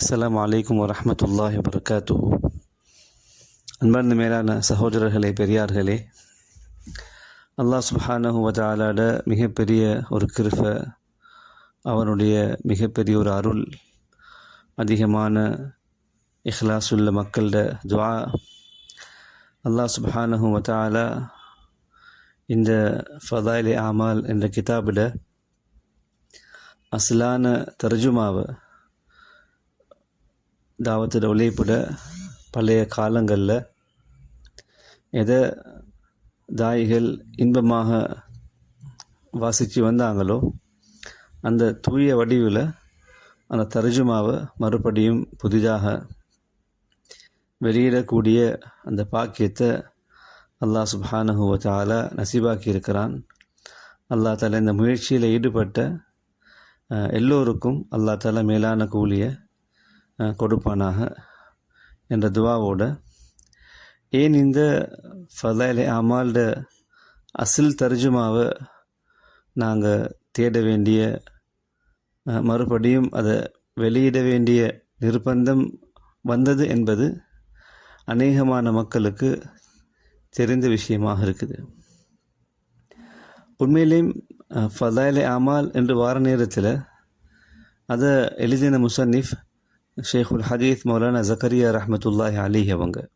அஸ்ஸலாமு அலைக்கும் வரஹ்மத்துல்லாஹி வபரகாத்துஹு அன்பார்ந்த மேலான சகோதரர்களே பெரியார்களே அல்லாஹ் சுப்ஹானஹு வ தஆலாட மிகப்பெரிய ஒரு கிருப அவனுடைய மிகப்பெரிய ஒரு அருள் அதிகமான இஹ்லாஸுள்ள மக்களோட துஆ அல்லாஹ் சுப்ஹானஹு வ தஆலா இந்த ஃபதாயிலே ஆமால் என்ற கிதாபில் அஸ்லான தர்ஜுமாவை தாவத்தோட உழைப்பிட பழைய காலங்களில் எதை தாயிகள் இன்பமாக வாசித்து வந்தாங்களோ அந்த தூய வடிவில் அந்த தர்ஜுமாவை மறுபடியும் புதிதாக வெளியிடக்கூடிய அந்த பாக்கியத்தை அல்லாஹ் சுப்ஹானஹு வ நசீபாக்கி இருக்கிறான் அல்லாஹ் தாலா இந்த முயற்சியில் ஈடுபட்ட எல்லோருக்கும் அல்லாஹ் தாலா மேலான கூலியை கொடுப்பானாக என்ற துவாவோட. ஏன் இந்த ஃபதாயிலே அமால்ட அசில் தர்ஜுமாவை நாங்கள் தேட வேண்டிய மறுபடியும் அதை வெளியிட வேண்டிய நிர்பந்தம் வந்தது என்பது அநேகமான மக்களுக்கு தெரிந்த விஷயமாக இருக்குது. உண்மையிலேயும் அஹ், ஃபதாயிலே அமால் என்று வார நேரத்தில் அதை எழுதின முசன்னிஃப் ஷேகுல் ஹதீஸ் மௌலானா ஜக்கரியா ரஹ்மத்துல்லாஹி அலி அவங்க.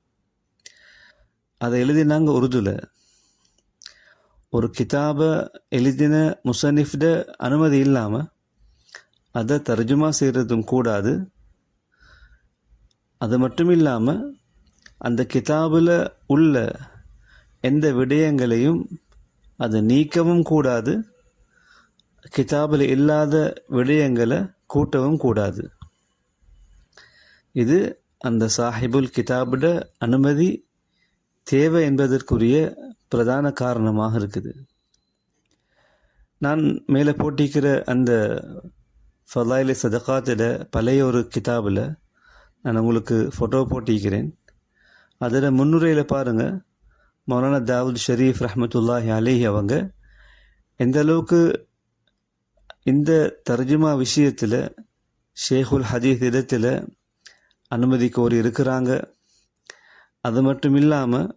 அதை எழுதினாங்க உருதுல. ஒரு கிதாபை எழுதின முசனிஃப்ட அனுமதி இல்லாமல் அதை தர்ஜுமா செய்கிறதும் கூடாது. அது மட்டும் இல்லாமல் அந்த கிதாபில் உள்ள எந்த விடயங்களையும் அதை நீக்கவும் கூடாது. கிதாபில் இல்லாத விடயங்களை கூட்டவும் கூடாது. இது அந்த சாஹிபுல் கிதாபிட அனுமதி தேவை என்பதற்குரிய பிரதான காரணமாக இருக்குது. நான் மேலே போட்டிக்கிற அந்த ஃபலாயில சதகாத்தில் பழைய ஒரு கிதாபில் நான் உங்களுக்கு ஃபோட்டோ போட்டிக்கிறேன். அதில் முன்னுரையில் பாருங்கள் மௌலானா தாவூத் ஷரீஃப் ரஹமத்துல்லாஹி அலேஹி அவங்க எந்த அளவுக்கு இந்த தர்ஜுமா விஷயத்தில் ஷேகுல் ஹதீஸ் இடத்துல அனுமதி கோரி இருக்கிறாங்க அது மட்டும் இல்லாமல்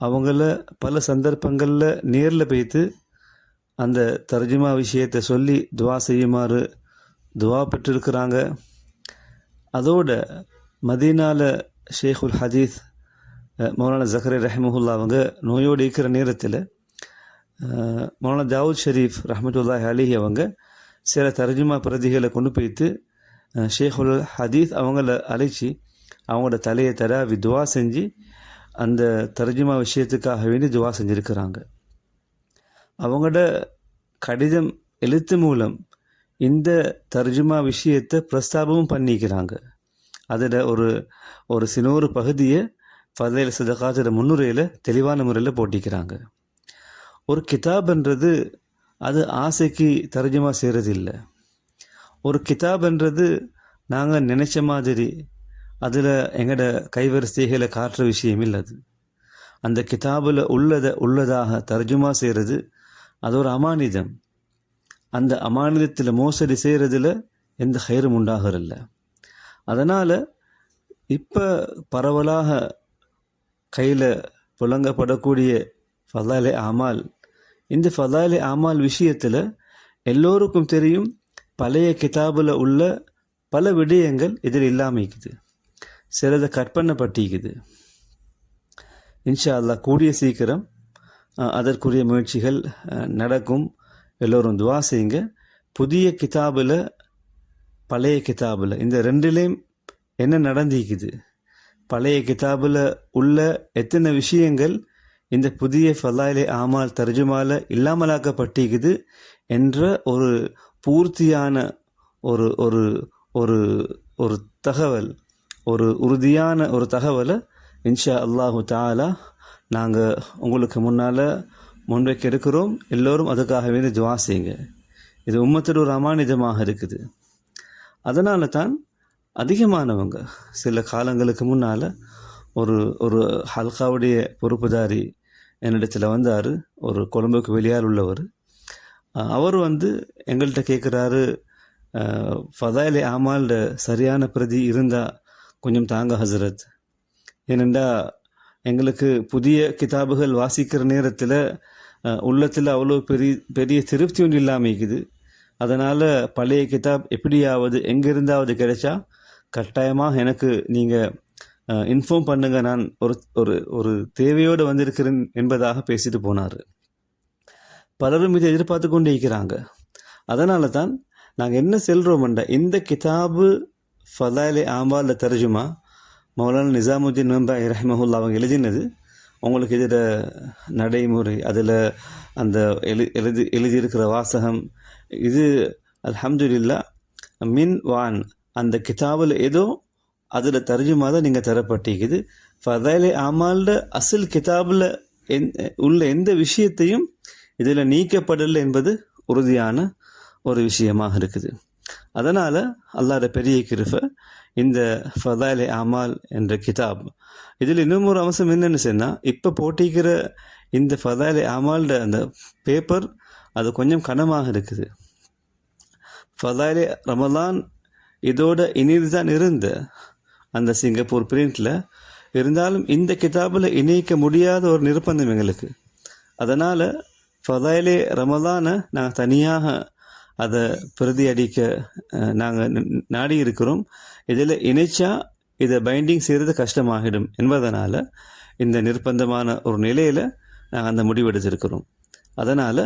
அவங்கள பல சந்தர்ப்பங்களில் நேரில் போய்த்து அந்த தர்ஜுமா விஷயத்தை சொல்லி துவா செய்யுமாறு துவா பெற்றிருக்கிறாங்க. அதோட மதீனால ஷேகுல் ஹதீஸ் அஹ், மௌலானா ஜக்கரே அவங்க நோயோடு இருக்கிற நேரத்தில் அஹ், மௌலானா தாவூத் ஷரீஃப் ரஹமத்துல்லாஹி அலிஹி அவங்க சில தர்ஜுமா பிரதிகளை கொண்டு போய்த்து ஷேகுல் ஹதீஸ் அவங்கள அழைச்சி அவங்களோட தலையை தராவி துவா செஞ்சு அந்த தர்ஜுமா விஷயத்துக்காக வேண்டி துவா செஞ்சுருக்கிறாங்க. அவங்களோட கடிதம் எழுத்து மூலம் இந்த தர்ஜுமா விஷயத்தை பிரஸ்தாபமும் பண்ணிக்கிறாங்க. அதில் ஒரு ஒரு சினோரு பகுதியை ஃபதைல் சதகாத்திர முன்னுரையில் தெளிவான முறையில் போட்டிக்கிறாங்க. ஒரு கிதாப்ன்றது அது ஆசைக்கு தர்ஜுமா செய்கிறது இல்லை ஒரு கிதாப்ன்றது நாங்கள் நினைச்ச மாதிரி அதில் எங்களோட கைவரிசைகளை காட்டுற விஷயம் இல்லை அது. அந்த கிதாபில் உள்ளதை உள்ளதாக தர்ஜுமா செய்கிறது அது ஒரு அமானிதம். அந்த அமானிதத்தில் மோசடி செய்கிறதுல எந்த ஹைரும் உண்டாகிறதில்ல அதனால் இப்போ பரவலாக கையில் புழங்கப்படக்கூடிய ஃபதாலே ஆமால் இந்த ஃபதாலே ஆமால் விஷயத்தில் எல்லோருக்கும் தெரியும் பழைய கிதாபில் உள்ள பல விடயங்கள் இதில் இல்லாமல் இருக்குது சிலதை கற்பனை பட்டிக்குது. இன்ஷா அல்லாஹ் கூடிய சீக்கிரம் அதற்குரிய முயற்சிகள் நடக்கும். எல்லோரும் துவா செய்யுங்க. புதிய கிதாபில் பழைய கிதாபில் இந்த ரெண்டுலேயும் என்ன நடந்திருக்குது பழைய கிதாபில் உள்ள எத்தனை விஷயங்கள் இந்த புதிய ஃபலாயிலே ஆமால் தர்ஜுமால இல்லாமலாக்கப்பட்டிருக்குது என்ற ஒரு பூர்த்தியான ஒரு ஒரு ஒரு ஒரு தகவல் ஒரு உறுதியான ஒரு தகவலை இன்ஷா அல்லாஹு தாலா நாங்கள் உங்களுக்கு முன்னால் முன்வைக்க இருக்கிறோம். எல்லோரும் அதுக்காக வேண்டி துவா செய்யுங்க. இது உம்மத்தோட ஒரு அமானிதமாக இருக்குது. அதனால தான் அதிகமானவங்க சில காலங்களுக்கு முன்னால் ஒரு ஒரு ஹல்காவுடைய பொறுப்புதாரி என்னிடத்தில் வந்தார். ஒரு கொழும்புக்கு வெளியால் உள்ளவர். அவர் வந்து எங்கள்கிட்ட கேட்குறாரு ஃபதாயிலே ஆமால்ட சரியான பிரதி இருந்தால் கொஞ்சம் தாங்க ஹசரத். ஏனெண்டா எங்களுக்கு புதிய கிதாபுகள் வாசிக்கிற நேரத்தில் உள்ளத்தில் அவ்வளோ பெரிய பெரிய திருப்தி ஒன்று இல்லாமல் இருக்குது. அதனால் பழைய கிதாப் எப்படியாவது எங்கிருந்தாவது கிடைச்சா கட்டாயமாக எனக்கு நீங்கள் இன்ஃபார்ம் பண்ணுங்கள் நான் ஒரு ஒரு ஒரு தேவையோடு வந்திருக்கிறேன் என்பதாக பேசிட்டு போனார். பலரும் இதை எதிர்பார்த்து கொண்டு இருக்கிறாங்க. அதனால தான் நாங்கள் என்ன செல்கிறோம்டா இந்த கிதாபு ஃபதாயிலே ஆம்பால தர்ஜுமா மௌலானா நிசாமுத்தீன் மெம்பாய் ரஹ்மஹுல்லா அவங்க எழுதினது. உங்களுக்கு இதில் நடைமுறை அதில் அந்த எழு எழுதி எழுதியிருக்கிற வாசகம் இது அல்ஹம்துலில்லா மின் வான் அந்த கிதாபில் ஏதோ அதில் தர்ஜுமா தான் நீங்கள் தரப்பட்டிருக்குது. ஃபதாயிலே ஆமாலில் அசல் கிதாபில் எந் உள்ள எந்த விஷயத்தையும் இதில் நீக்கப்படல் என்பது உறுதியான ஒரு விஷயமாக இருக்குது. அதனால் அல்லாட பெரிய கிருஃப இந்த ஃபதாலே அமால் என்ற கிதாப். இதில் இன்னும் ஒரு அம்சம் என்னென்னு சொன்னால் இப்போ போட்டிக்கிற இந்த ஃபதாலே அமால்ட அந்த பேப்பர் அது கொஞ்சம் கனமாக இருக்குது. ஃபதாலே ரமலான் இதோட இனிது தான் இருந்த அந்த சிங்கப்பூர் பிரிண்டில் இருந்தாலும் இந்த கிதாபில் இணைக்க முடியாத ஒரு நிர்பந்தம் எங்களுக்கு. அதனால் ஃபதாயிலே ரமலானை நாங்கள் தனியாக அதை பிரதி அடிக்க நாங்கள் நாடி இருக்கிறோம். இதில் இணைச்சா இதை பைண்டிங் செய்கிறது கஷ்டமாகிடும் என்பதனால் இந்த நிர்பந்தமான ஒரு நிலையில் நாங்கள் அந்த முடிவெடுத்திருக்கிறோம் அதனால்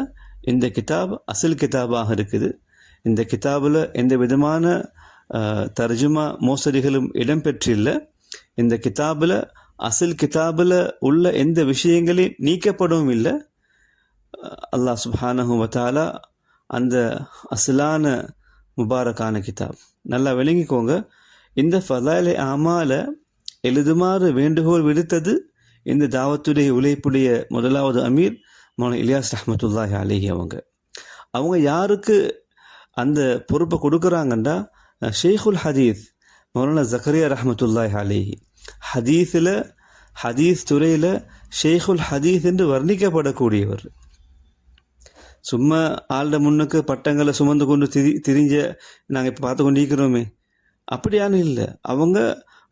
இந்த கிதாப் அசல் கிதாபாக இருக்குது. இந்த கிதாபில் எந்த விதமான தர்ஜுமா மோசடிகளும் இடம்பெற்றில்லை. இந்த கிதாபில் அசல் கிதாபில் உள்ள எந்த விஷயங்களையும் நீக்கப்படவும் இல்லை. அல்லாஹ் சுஹானஹு வத்தாலா அந்த அசலான முபாரக்கான கிதாப். நல்லா விளங்கிக்கோங்க. இந்த ஃபதாயிலே ஆமால எழுதுமாறு வேண்டுகோள் விடுத்தது இந்த தாவத்துடைய உழைப்புடைய முதலாவது அமீர் மௌன இலியாஸ் ரஹமத்துல்லாஹி அலிஹி அவங்க. அவங்க யாருக்கு அந்த பொறுப்பை கொடுக்குறாங்கன்னா ஷேகுல் ஹதீஸ் மௌலானா ஜக்கரியா ரஹமத்துல்லாஹி அலிஹி. ஹதீஸில் ஹதீஸ் துறையில் ஷேகுல் ஹதீஸ் என்று வர்ணிக்கப்படக்கூடியவர். சும்மா ஆள்ட முன்னுக்கு பட்டங்களை சுமந்து கொண்டு திரி திரிஞ்ச நாங்கள் இப்போ பார்த்து கொண்டு இருக்கிறோமே அப்படியான இல்லை. அவங்க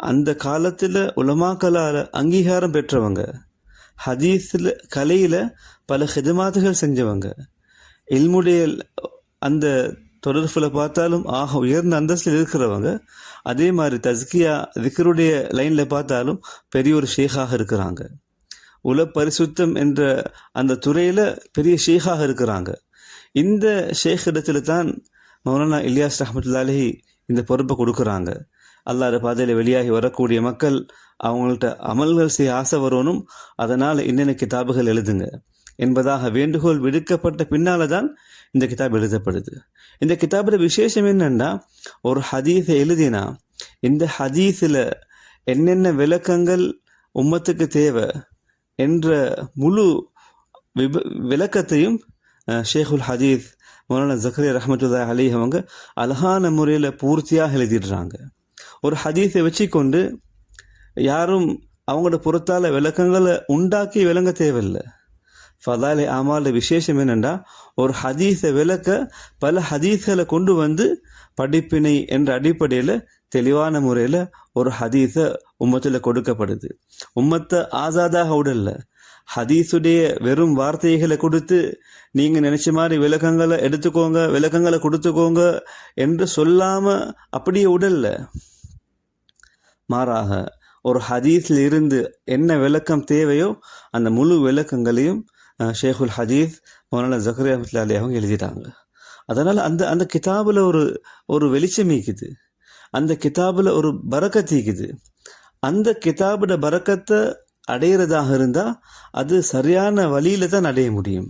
அந்த காலத்தில் உலமாக்கலால் அங்கீகாரம் பெற்றவங்க. ஹதீஸில் கலையில் பல ஹிதமாத்துகள் செஞ்சவங்க. இல்முடைய அந்த தொடர்பில் பார்த்தாலும் ஆக உயர்ந்த அந்தஸ்தில் இருக்கிறவங்க. அதே மாதிரி தஸ்கியா திக்கருடைய லைனில் பார்த்தாலும் பெரிய ஒரு ஷேகாக இருக்கிறாங்க. உல பரிசுத்தம் என்ற அந்த துறையில் பெரிய ஷேகாக இருக்கிறாங்க. இந்த ஷேக் இடத்துல தான் மௌலானா இலியாஸ் ரஹமத்துல்லாலி இந்த பொறுப்பை கொடுக்குறாங்க. அல்லாத பாதையில் வெளியாகி வரக்கூடிய மக்கள் அவங்கள்ட்ட அமல்கள் செய்ய ஆசை வரணும் அதனால் என்னென்ன கிதாபுகள் எழுதுங்க என்பதாக வேண்டுகோள் விடுக்கப்பட்ட பின்னால தான் இந்த கிதாப் எழுதப்படுது. இந்த கிதாபோட விசேஷம் என்னன்னா ஒரு ஹதீஸை எழுதினா இந்த ஹதீஸில் என்னென்ன விளக்கங்கள் உம்மத்துக்கு தேவை என்ற முழு விப விளக்கத்தையும் ஷேகுல் ஹதீஸ் மௌலானா ஜக்கரி ரஹமத்துல்லா அலி அவங்க அழகான முறையில் பூர்த்தியாக எழுதிடுறாங்க. ஒரு ஹதீஸை வச்சுக்கொண்டு யாரும் அவங்களோட புறத்தால் விளக்கங்களை உண்டாக்கி விளங்க தேவையில்லை. ஃபதாலே ஆமால விசேஷம் என்னென்னா ஒரு ஹதீஸை விளக்க பல ஹதீஸ்களை கொண்டு வந்து படிப்பினை என்ற அடிப்படையில் தெளிவான முறையில் ஒரு ஹதீஸை உம்மத்தில் கொடுக்கப்படுது. உம்மத்தை ஆசாதாக உடல்ல. ஹதீஸுடைய வெறும் வார்த்தைகளை கொடுத்து நீங்கள் நினச்ச மாதிரி விளக்கங்களை எடுத்துக்கோங்க விளக்கங்களை கொடுத்துக்கோங்க என்று சொல்லாமல் அப்படியே உடல்ல. மாறாக ஒரு ஹதீஸில் இருந்து என்ன விளக்கம் தேவையோ அந்த முழு விளக்கங்களையும் ஷேகுல் ஹதீஸ் மௌலானா ஜக்கரி அஹமத்துல்லா அலி அவங்க எழுதிட்டாங்க. அதனால் அந்த அந்த கிதாபில் ஒரு ஒரு வெளிச்சம் இருக்குது அந்த கிதாபில் ஒரு பறக்கத்து அந்த கிதாபோட பறக்கத்தை அடையிறதாக இருந்தால் அது சரியான வழியில் தான் அடைய முடியும்.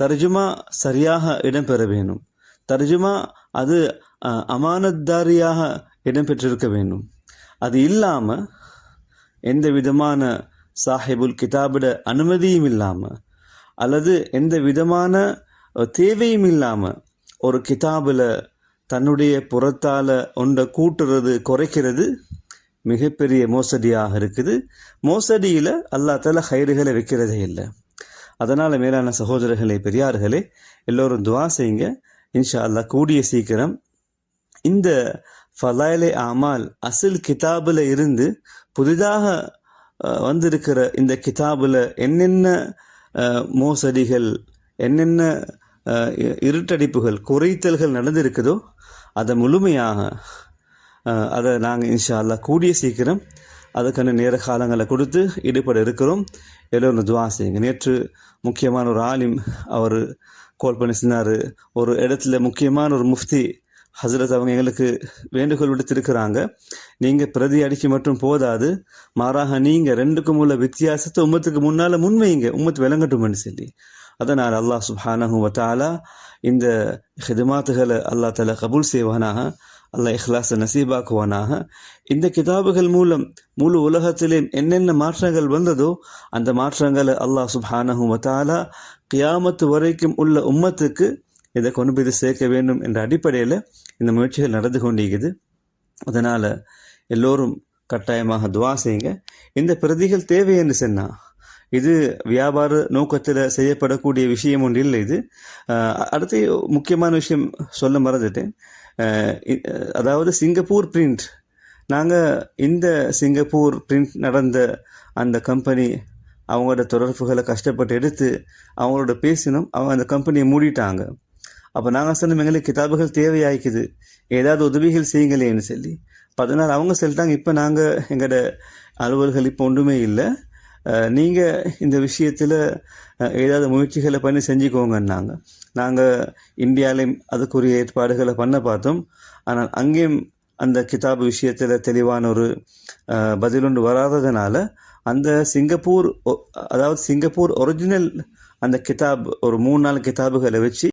தர்ஜுமா சரியாக இடம்பெற வேணும். தர்ஜுமா அது அமானத்தாரியாக இடம்பெற்றிருக்க வேண்டும் அது இல்லாமல் எந்த விதமான சாஹிபுல் கிதாபிட அனுமதியும் இல்லாமல் அல்லது எந்த விதமான தேவையும் இல்லாமல் ஒரு கிதாபில் தன்னுடைய புறத்தால் ஒன்றை கூட்டுறது குறைக்கிறது மிகப்பெரிய மோசடியாக இருக்குது. மோசடியில் அல்லா தால ஹைறுகளை வைக்கிறதே இல்லை. அதனால் மேலான சகோதரர்களே பெரியார்களே எல்லோரும் துவா செய்யுங்க. இன்ஷா அல்லா கூடிய சீக்கிரம் இந்த ஃபலாயிலே அமால் அசில் கிதாபில் இருந்து புதிதாக வந்திருக்கிற இந்த கிதாபில் என்னென்ன மோசடிகள் என்னென்ன இருட்டடிப்புகள் குறைத்தல்கள் நடந்திருக்குதோ அதை முழுமையாக அதை நாங்கள் இன்ஷா அல்லாஹ் கூடிய சீக்கிரம் அதுக்கான நேர காலங்களை கொடுத்து ஈடுபட இருக்கிறோம். எல்லோரும் துவா செய்யுங்க. நேற்று முக்கியமான ஒரு ஆலிம் அவர் கால் பண்ணி சொன்னார் ஒரு இடத்துல முக்கியமான ஒரு முஃப்தி ஹசரத் அவங்க எங்களுக்கு வேண்டுகோள் விடுத்திருக்கிறாங்க. நீங்கள் பிரதி அடிக்க மட்டும் போதாது. மாறாக நீங்கள் ரெண்டுக்கும் உள்ள வித்தியாசத்தை உம்மத்துக்கு முன்னால் முன்வைங்க உம்மத்து விளங்கட்டும்னு சொல்லி. அதனால் அல்லாஹ் சுப்ஹானஹு வத்தாலா இந்த ஹிதமாத்துகளை அல்லாஹ் தலா கபூல் செய்வானாக அல்லாஹ் இஹ்லாஸை நசீபாக்குவானாக. இந்த கிதாபுகள் மூலம் முழு உலகத்திலே என்னென்ன மாற்றங்கள் வந்ததோ அந்த மாற்றங்களை அல்லாஹ் சுப்ஹானஹு வத்தாலா கியாமத்து வரைக்கும் உள்ள உம்மத்துக்கு இதை கொண்டு போய் சேர்க்க வேண்டும் என்ற அடிப்படையில் இந்த முயற்சிகள் நடந்து கொண்டிருக்குது. அதனால் எல்லோரும் கட்டாயமாக துவா செய்யுங்க. இந்த பிரதிகள் தேவை என்று சொன்னால் இது வியாபார நோக்கத்தில் செய்யப்படக்கூடிய விஷயம் ஒன்று இல்லை இது அடுத்து முக்கியமான விஷயம் சொல்ல மறந்துட்டேன். அதாவது சிங்கப்பூர் பிரிண்ட் நாங்கள் இந்த சிங்கப்பூர் பிரிண்ட் நடந்த அந்த கம்பெனி அவங்களோட தொடர்புகளை கஷ்டப்பட்டு எடுத்து அவங்களோட பேசினோம். அவங்க அந்த கம்பெனியை மூடிட்டாங்க. அப்போ நாங்கள் சொன்னோம் எங்களுக்கு கிதாபுகள் தேவையாய்க்குது. ஏதாவது உதவிகள் செய்யுங்களேன்னு சொல்லி. அதனால் அவங்க சொல்லிட்டாங்க இப்போ நாங்கள் எங்களோட அலுவல்கள் இப்போ ஒன்றுமே இல்லை. நீங்கள் இந்த விஷயத்தில் ஏதாவது முயற்சிகளை பண்ணி செஞ்சுக்கோங்கன்னாங்க. நாங்கள் இந்தியாவிலையும் அதுக்குரிய ஏற்பாடுகளை பண்ண பார்த்தோம். ஆனால் அங்கேயும் அந்த கிதாபு விஷயத்தில் தெளிவான ஒரு பதிலொன்று வராததுனால அந்த சிங்கப்பூர் ஒ- அதாவது சிங்கப்பூர் ஒரிஜினல் அந்த கிதாப் ஒரு மூணு நாலு கிதாபுகளை வச்சு